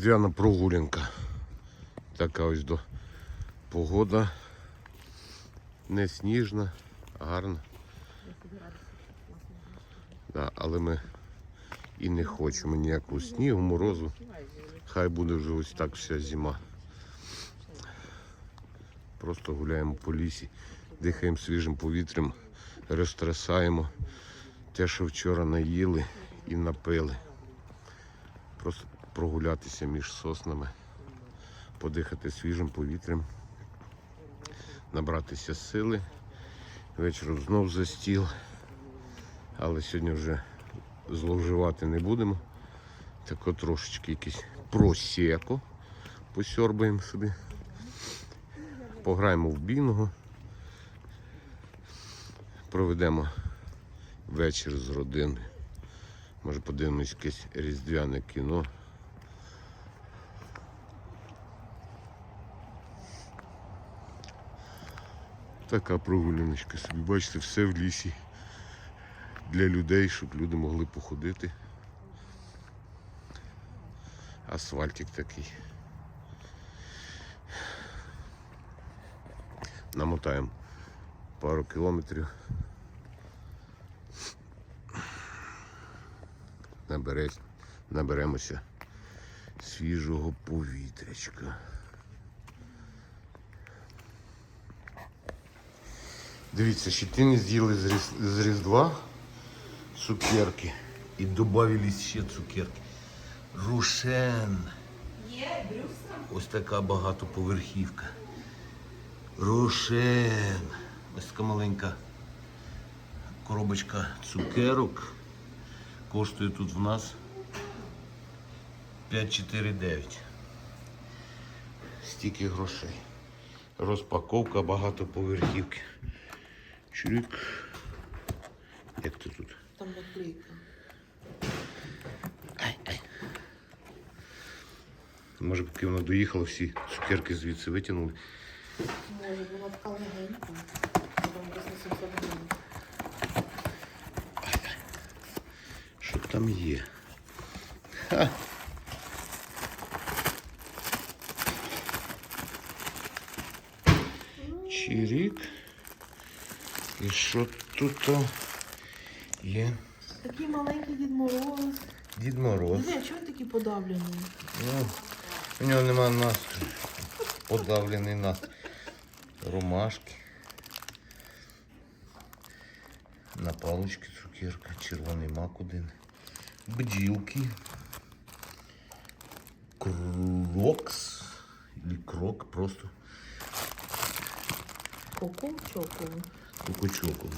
Різдвяна прогулянка. Така ось до погода. Не сніжна, гарна. Да, але ми і не хочемо ніякого снігу, морозу. Хай буде вже ось так вся зима. Просто гуляємо по лісі, дихаємо свіжим повітрям, розтрясаємо те, що вчора наїли і напили. Просто прогулятися між соснами, подихати свіжим повітрям, набратися сили. Вечором знов за стіл. Але сьогодні вже зловживати не будемо. Так от трошечки якийсь просеко посьорбаємо собі. Пограємо в бінго. Проведемо вечір з родиною. Може подивимось якесь різдвяне кіно. Така прогуляночка собі. Бачите, все в лісі для людей, щоб люди могли походити. Асфальтик такий. Намотаємо пару кілометрів. Набере, наберемося свіжого повітрячка. Дивіться, не з'їли з, Різ- з Різдва цукерки. І додали ще цукерки. Рушен. Ось така багатоповерхівка. Рошен. Ось така маленька коробочка цукерок. Коштує тут в нас 5,49. Стільки грошей. Розпаковка багатоповерхівки. Чурик. Як ти тут? Там наклейка. Може, поки вона доїхала, всі цукерки звідси витягнули. Може, вона така легенька. Потім десь на 700 гривень. Що там є? Ха. Чирік. І що тут то є? Такий маленький Дід Мороз. Дід Мороз. А чого він такий подавлений? Ну, у нього нема настрою. Подавлений настрій. Ромашки. На палочці цукерка, червоний мак один. Бджілки. Крокс. Или крок просто. Коко чоко. Кукучоку.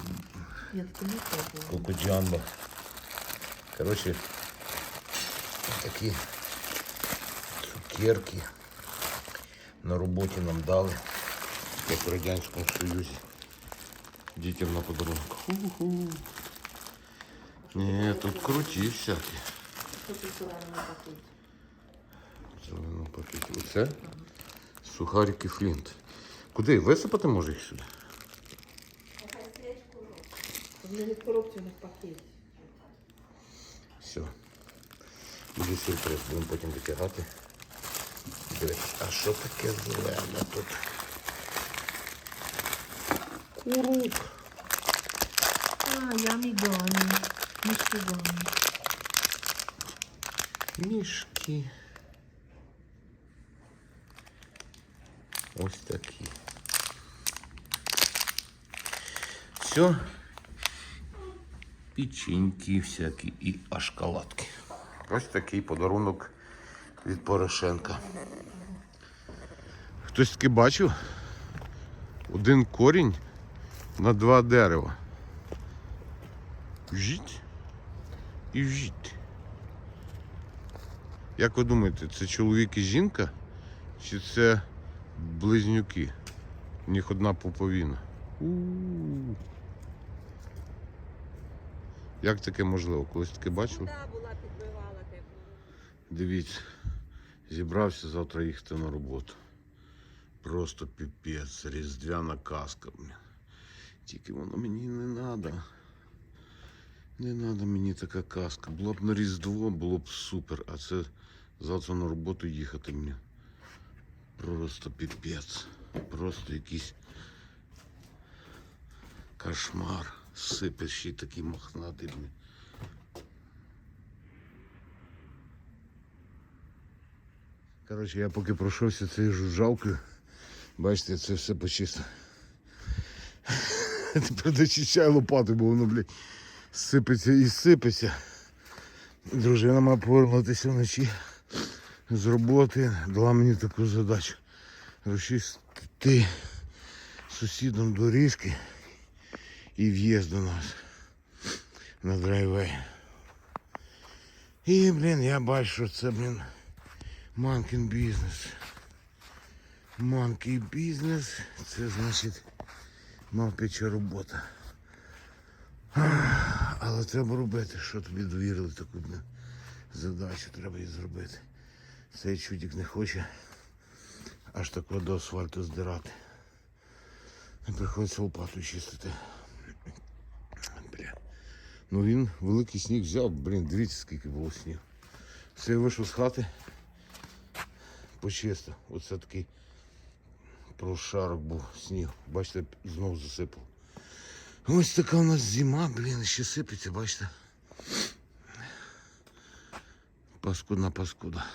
Я таки не пробувала. Кукуджамба. Короче, такі цукерки на роботі нам дали, як в Радянському Союзі. Дітям на подарунок. Ху-ху. Ні, тут круті всякі. Що ти зелений пакет? В зеленому пакеті. Оце сухарики флінт. Куди? Висипати може їх сюди? Вони не в коробці, вони в пакеті. Все. Буде сюрприз, будемо потім витягати. Дивись, а що таке зелене тут? Курук. А, я мігамі. Мішкігамі. Мішки. Ось такі. Все. Печеньки всякі і ашкалатки. Ось такий подарунок від Порошенка. Хтось таки бачив? Один корінь на два дерева. Жіть і жіть. Як ви думаєте, це чоловік і жінка? Чи це близнюки? У них одна поповіна. У-у-у. Як таке можливо? Колись таке бачив? Да, була підбивала тепло. Дивіться, зібрався завтра їхати на роботу. Просто піпець, різдвяна казка. Тільки воно мені не треба. Не треба мені така казка. Було б на Різдво, було б супер, а це Завтра на роботу їхати мені. Просто піпець. Просто якийсь кошмар. Ще й такий Коротше, я поки пройшовся цією жужжалкою, бачите, це все почисто. Тепер дочищаю лопату, бо воно, блядь, сипеться і сипеться. Дружина має повернутися вночі з роботи, дала мені таку задачу. Розчистити сусідом доріжки і в'їзд до нас на драйвей. І, блін, я бачу, що це, блін, манкін бізнес. Манкий бізнес, це значить мавпіча робота. Але треба робити, що тобі довірили таку задачу, треба її зробити. Цей чудик не хоче аж такого до асфальту здирати. Приходиться лопату чистити. Ну він великий сніг взяв, блін, дивіться, скільки було снігу. Все, я вийшов з хати, почистив. Оце такий прошарок був сніг. Бачите, знову засипав. Ось така у нас зима, блін, ще сипеться, бачите. Паскудна паскуда.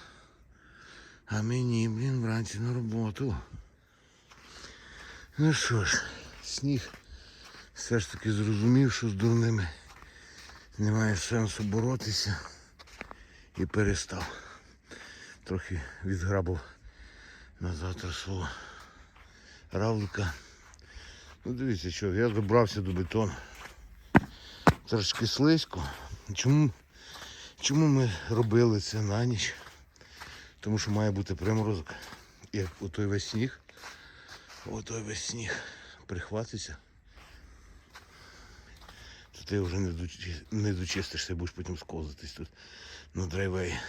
А мені, блін, вранці на роботу. Ну що ж, сніг все ж таки зрозумів, що з дурними немає сенсу боротися і перестав. Трохи відграбив на завтра свого равлика. Ну дивіться, що я добрався до бетону. Трошки слизько. Чому, чому ми робили це на ніч? Тому що має бути приморозок. Як отой весь сніг, отой весь сніг прихватиться, ти вже не, дочи- не дочистишся, будеш потім сковзатись тут на драйвеї.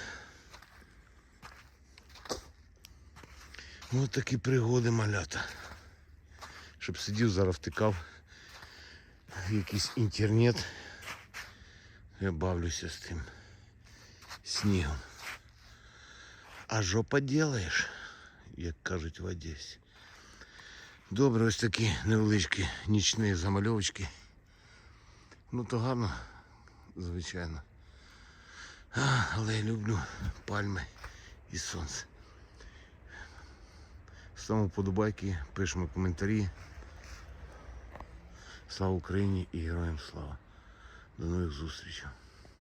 Ось такі пригоди малята. Щоб сидів, зараз втикав в якийсь інтернет. Я бавлюся з тим снігом. А що поділаєш, як кажуть в Одесі. Добре, ось такі невеличкі нічні замальовочки. Ну то гарно, звичайно. Але я люблю пальми і сонце. Ставимо вподобайки, пишемо коментарі. Слава Україні і героям слава. До нових зустрічей.